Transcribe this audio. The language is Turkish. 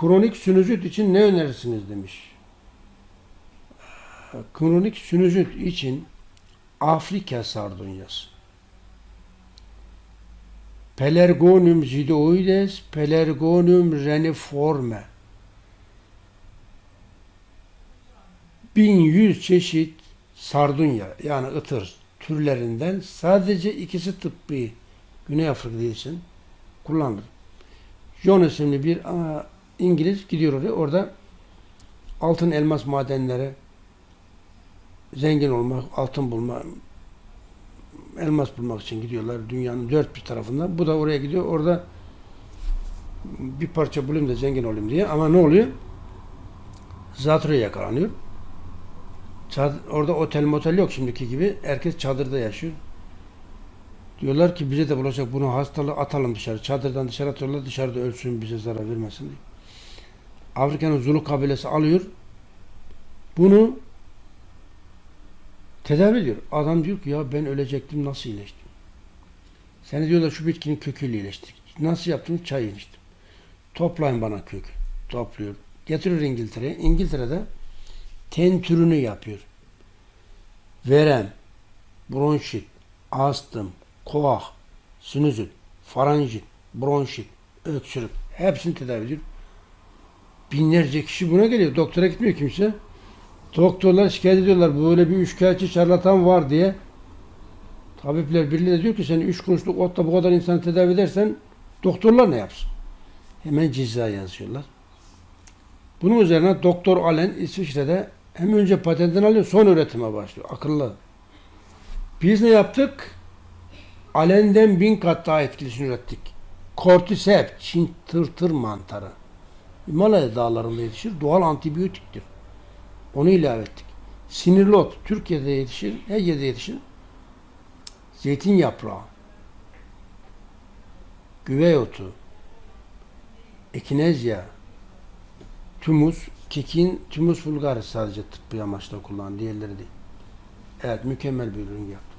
Kronik sinüzit için ne önerirsiniz demiş. Kronik sinüzit için Afrika sardunyası. Pelargonium zidoides, Pelargonium reniforme. 1100 çeşit sardunya yani ıtır türlerinden sadece ikisi tıbbi Güney Afrika'da için kullanılır. John isimli bir İngiliz gidiyor oraya. Orada altın elmas madenleri zengin olmak, altın bulma, elmas bulmak için gidiyorlar dünyanın dört bir tarafından. Bu da oraya gidiyor. Orada bir parça bulayım da zengin olayım diye. Ama ne oluyor? Zatürre yakalanıyor. Çad- orada otel motel yok şimdiki gibi. Herkes çadırda yaşıyor. Diyorlar ki bize de bulacak bunu hastalığı atalım dışarı. Çadırdan dışarı atıyorlar dışarıda ölsün bize zarar vermesin diye. Afrika'nın Zulu kabilesi alıyor. Bunu tedavi ediyor. Adam diyor ki ya ben ölecektim nasıl iyileştim? Seni diyorlar şu bitkinin köküyle iyileştik. Nasıl yaptın? Çay içtim. Toplayın bana kök. Topluyor. Getiriyor İngiltere'ye. İngiltere'de ten türünü yapıyor. Verem, bronşit, astım, koah, sinüzit, faranjit, bronşit, öksürük hepsini tedavi ediyor. Binlerce kişi buna geliyor. Doktora gitmiyor kimse. Doktorlar şikayet ediyorlar. Böyle bir üçkağıtçı şarlatan var diye. Tabipler Birliği de diyor ki sen üç kuruşluk otla bu kadar insanı tedavi edersen doktorlar ne yapsın? Hemen ceza yazıyorlar. Bunun üzerine Doktor Allen İsviçre'de hem önce patentini alıyor sonra üretime başlıyor. Akıllı. Biz ne yaptık? Allen'den bin kat daha etkilisini ürettik. Cordyceps, Çin tırtır mantarı. Himalaya dağlarında yetişir. Doğal antibiyotiktir. Onu ilave ettik. Sinirli ot. Türkiye'de yetişir. Her yerde yetişir. Zeytin yaprağı. Güvey otu. Ekinezya. Tümüs. Kekin tümüs vulgaris sadece tıbbi amaçla kullanılan. Diğerleri değil. Evet mükemmel bir ürün yaptı.